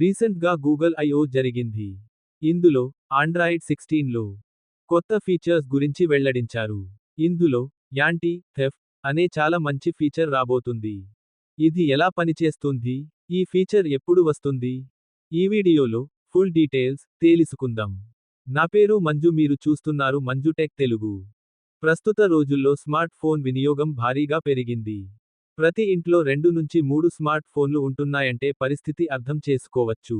రీసెంట్గా Google IO జరిగింది. ఇందులో ఆండ్రాయిడ్ సిక్స్టీన్లో కొత్త ఫీచర్స్ గురించి వెల్లడించారు. ఇందులో యాంటీ థెఫ్ట్ అనే చాలా మంచి ఫీచర్ రాబోతుంది. ఇది ఎలా పనిచేస్తుంది? ఈ ఫీచర్ ఎప్పుడు వస్తుంది? ఈ వీడియోలో ఫుల్ డీటెయిల్స్ తేలిసుకుందాం. నా పేరు మంజు మీరు చూస్తున్నారు మంజు టెక్ తెలుగు. ప్రస్తుత రోజుల్లో స్మార్ట్ ఫోన్ వినియోగం భారీగా పెరిగింది. ప్రతి ఇంట్లో రెండు నుంచి మూడు స్మార్ట్ ఫోన్లు ఉంటున్నాయంటే పరిస్థితి అర్థం చేసుకోవచ్చు.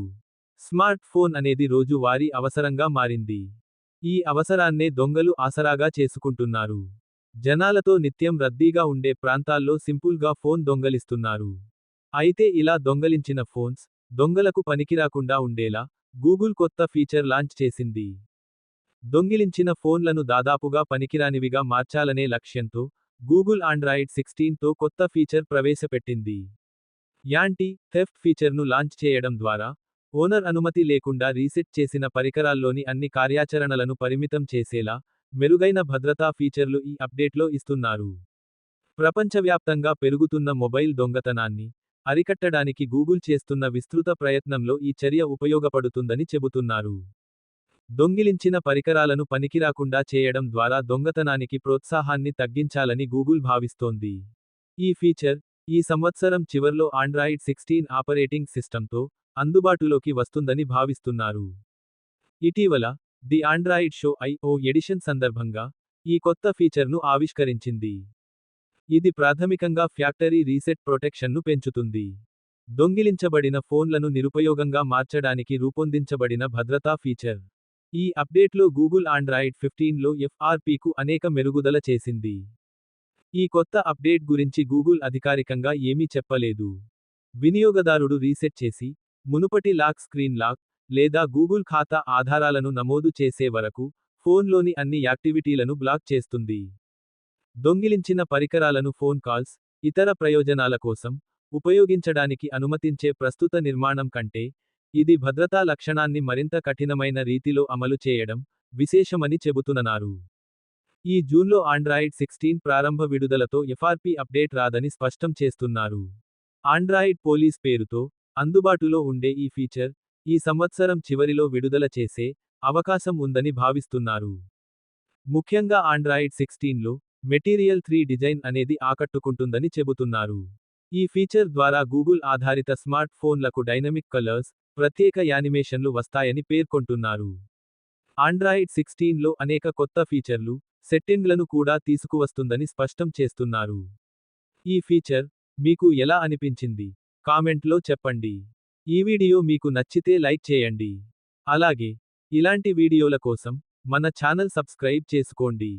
స్మార్ట్ ఫోన్ అనేది రోజువారీ అవసరంగా మారింది. ఈ అవసరాన్నే దొంగలు ఆసరాగా చేసుకుంటున్నారు. జనాలతో నిత్యం రద్దీగా ఉండే ప్రాంతాల్లో సింపుల్గా ఫోన్ దొంగలిస్తున్నారు. అయితే ఇలా దొంగలించిన ఫోన్స్ దొంగలకు పనికిరాకుండా ఉండేలా గూగుల్ కొత్త ఫీచర్ లాంచ్ చేసింది. దొంగిలించిన ఫోన్లను దాదాపుగా పనికిరానివిగా మార్చాలనే లక్ష్యంతో గూగుల్ ఆండ్రాయిడ్ సిక్స్టీన్తో కొత్త ఫీచర్ ప్రవేశపెట్టింది. యాంటీ థెఫ్ట్ ఫీచర్ను లాంచ్ చేయడం ద్వారా ఓనర్ అనుమతి లేకుండా రీసెట్ చేసిన పరికరాల్లోని అన్ని కార్యాచరణలను పరిమితం చేసేలా మెరుగైన భద్రతా ఫీచర్లు ఈ అప్డేట్లో ఇస్తున్నారు. ప్రపంచవ్యాప్తంగా పెరుగుతున్న మొబైల్ దొంగతనాన్ని అరికట్టడానికి గూగుల్ చేస్తున్న విస్తృత ప్రయత్నంలో ఈ చర్య ఉపయోగపడుతుందని చెబుతున్నారు. దొంగిలించిన పరికరాలను పనికిరాకుండా చేయడం ద్వారా దొంగతనానికి ప్రోత్సాహాన్ని తగ్గించాలని గూగుల్ భావిస్తోంది. ఈ ఫీచర్ ఈ సంవత్సరం చివర్లో ఆండ్రాయిడ్ సిక్స్టీన్ ఆపరేటింగ్ సిస్టంతో అందుబాటులోకి వస్తుందని భావిస్తున్నారు. ఇటీవల the Android show IO edition సందర్భంగా ఈ కొత్త ఫీచర్ను ఆవిష్కరించింది. ఇది ప్రాథమికంగా ఫ్యాక్టరీ రీసెట్ ప్రొటెక్షన్ను పెంచుతుంది. దొంగిలించబడిన ఫోన్లను నిరుపయోగంగా మార్చడానికి రూపొందించబడిన భద్రతా ఫీచర్. ఈ అప్డేట్లో గూగుల్ ఆండ్రాయిడ్ ఫిఫ్టీన్లో ఎఫ్ఆర్పికు అనేక మెరుగుదల చేసింది. ఈ కొత్త అప్డేట్ గురించి గూగుల్ అధికారికంగా ఏమీ చెప్పలేదు. వినియోగదారుడు రీసెట్ చేసి మునుపటి లాక్ స్క్రీన్ లాక్ లేదా గూగుల్ ఖాతా ఆధారాలను నమోదు చేసే వరకు ఫోన్లోని అన్ని యాక్టివిటీలను బ్లాక్ చేస్తుంది. దొంగిలించిన పరికరాలను ఫోన్ కాల్స్ ఇతర ప్రయోజనాల కోసం ఉపయోగించడానికి అనుమతించే ప్రస్తుత నిర్మాణం కంటే ఇది భద్రతా లక్షణాన్ని మరింత కఠినమైన రీతిలో అమలు చేయడం విశేషమని చెబుతున్నారు ఈ జూన్లో ఆండ్రాయిడ్ సిక్స్టీన్ ప్రారంభ విడుదలతో ఎఫ్ఆర్పి అప్డేట్ రాదని స్పష్టం చేస్తున్నారు. ఆండ్రాయిడ్ పోలీస్ పేరుతో అందుబాటులో ఉండే ఈ ఫీచర్ ఈ సంవత్సరం చివరిలో విడుదల చేసే అవకాశం ఉందని భావిస్తున్నారు. ముఖ్యంగా ఆండ్రాయిడ్ సిక్స్టీన్లో మెటీరియల్ త్రీ డిజైన్ అనేది ఆకట్టుకుంటుందని చెబుతున్నారు. ఈ ఫీచర్ ద్వారా గూగుల్ ఆధారిత స్మార్ట్ ఫోన్లకు డైనమిక్ కలర్స్ ప్రత్యేక యానిమేషన్లు వస్తాయని పేర్కొంటున్నారు. ఆండ్రాయిడ్ సిక్స్టీన్లో అనేక కొత్త ఫీచర్లు సెట్టింగ్లను కూడా తీసుకువస్తుందని స్పష్టం చేస్తున్నారు. ఈ ఫీచర్ మీకు ఎలా అనిపించింది? కామెంట్లో చెప్పండి. ఈ వీడియో మీకు నచ్చితే లైక్ చేయండి. అలాగే ఇలాంటి వీడియోల కోసం మన ఛానల్ సబ్స్క్రైబ్ చేసుకోండి.